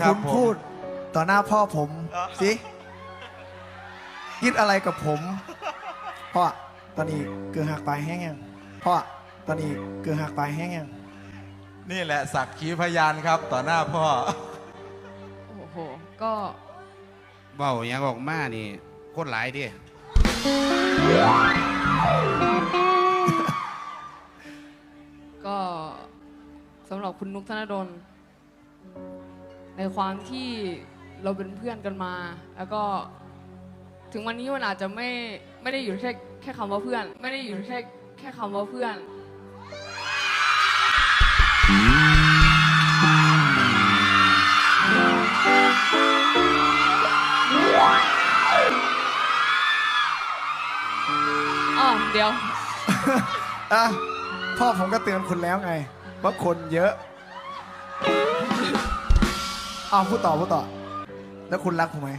ครัคุบณผม พูดต่อหน้าพ่อผมสิคิดอะไรกับผม พ่อตอนนี้เกลือหักปลายแห้งยังพ่อตอนนี้เกลือหักปลายแห้งยังนี่แหละสักขีพยานครับ ต่อหน้าพ่อ โอ้โห ก็ เบาอย่างออกมานี่โคตรหลายดิก็สำหรับคุณนุกธนดล ในความที่เราเป็นเพื่อนกันมา แล้วก็ถึงวันนี้มันอาจจะไม่ไม่ได้อยู่แค่แค่คำว่าเพื่อน ไม่ได้อยู่แค่แค่คำว่าเพื่อน อ๋อเดี๋ยว อะพ่อผมก็เตือนคุณแล้วไง ว่าคนเยอะ อ้าวพูดต่อพูดต่อ แล้วคุณรักผมไหม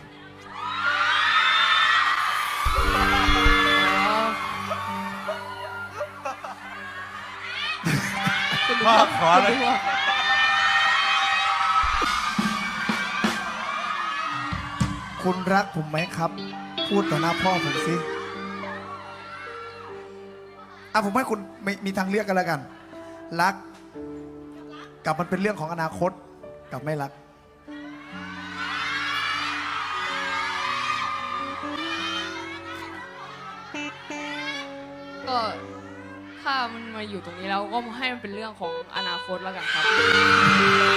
พ่อขอเลย คุณรักผมไหมครับ พูดต่อหน้าพ่อผมสิอะผมให้คุณมีมีทางเลือกกันแล้วกัน รัก กับมันเป็นเรื่องของอนาคต กับไม่รัก ก็ถ้ามันมาอยู่ตรงนี้แล้วก็ให้มันเป็นเรื่องของอนาคตแล้วกันครับ